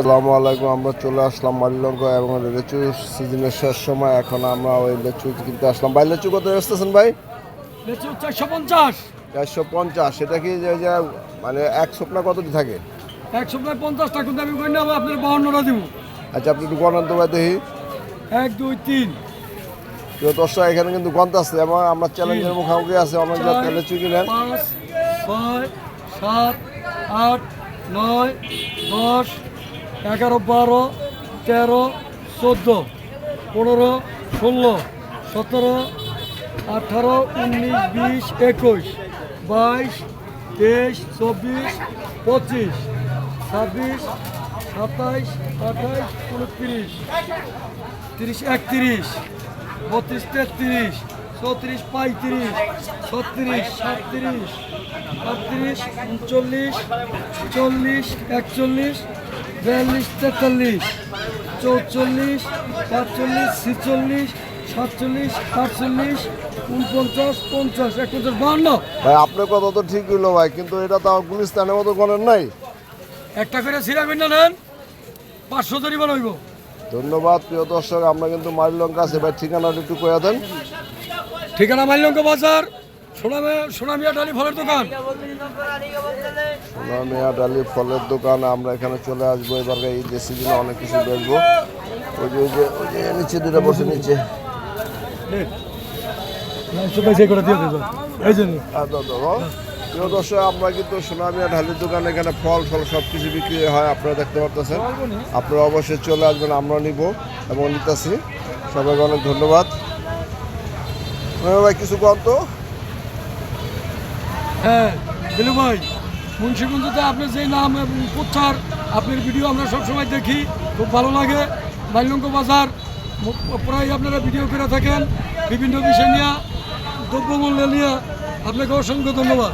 আসসালামু আলাইকুম আমরা চলে আসলাম মালিলঙ্গ এবং লিচু সিজনের শেষ সময়। এখন আমরা ওই লিচু কিনতে আসলাম। ভাই লিচু কত আসতেছেন ভাই? লিচু চারশো পঞ্চাশ। চারশো পঞ্চাশ সেটা কি যে মানে এক স্বপ্না কতটি থাকে? একশো প্রায় পঞ্চাশ টাকা কিন্তু আমি করে নেব আপনার বাহান্নটা দিব। আচ্ছা আপনি একটু গণান্ত ভাই দেখি। এক দুই তিন। প্রিয় দর্শক এখানে কিন্তু গন্ত আছে। এবং আমরা চ্যালেঞ্জের মুখোমুখি আছে। অনেক জাতের লিচু কিনেন। পাঁচ ছয় সাত আট নয় দশ এগারো, বারো, তেরো, চোদ্দ, পনেরো, ষোলো, সতেরো, আঠারো, উনিশ, বিশ, একুশ, বাইশ, তেইশ, চব্বিশ, পঁচিশ, ছাব্বিশ, সাতাইশ, আঠাইশ, উনত্রিশ, তিরিশ, একত্রিশ, বত্রিশ, তেত্রিশ, চৌত্রিশ, পঁয়ত্রিশ, ছত্রিশ সাতত্রিশ আটত্রিশ, উনচল্লিশ, চল্লিশ, একচল্লিশ বিয়াল্লিশ তেতাল্লিশ চৌচল্লিশ পাঁচচল্লিশ ছিচল্লিশ সাতচল্লিশ আটচল্লিশ উনপঞ্চাশ পঞ্চাশ একপঞ্চাশ বাহান্ন। ভাই আপনার কথা তো ঠিক হইল ভাই কিন্তু এটা তো গুলিস্তানের মতো গণেন নাই। একটা করে সিরা না নেন পাঁচশো জরিমানা হইব ধন্যবাদ প্রিয় দর্শক আমরা কিন্তু মালিলঙ্কা আছে। ভাই ঠিকানাটা একটু কয়ে দেন। ঠিকানা মাইলঙ্ক বাজার সোনামিয়া ডালি ফলের দোকান। সোনামিয়া ডালি ফলের দোকান আমরা এখানে চলে আসব এবার এই যে সিজনে অনেক কিছু দেখব ওই যে ওই যে ওই যে নিচে দুটা বসে নিচে। করে। প্রিয় দর্শক আমরা কিন্তু সোনামিয়া ঢালির দোকান এখানে ফল ফল সব কিছু বিক্রি হয় আপনারা দেখতে পারতেছেন। আপনারা অবশ্যই চলে আসবেন আমরা নিব এবং নিতেছি। সবাইকে অনেক ধন্যবাদ। ভাই কিছু কম তো? হ্যাঁ দিলু ভাই, মুন্সিগঞ্জতে আপনার যে নাম এবং প্রচার, আপনার ভিডিও আমরা সবসময় দেখি, খুব ভালো লাগে। মাইলঙ্ক বাজার প্রায় আপনারা ভিডিও করে থাকেন, বিভিন্ন বিষয় নিয়ে, দ্রব্যমূল্য নিয়ে। আপনাকে অসংখ্য ধন্যবাদ।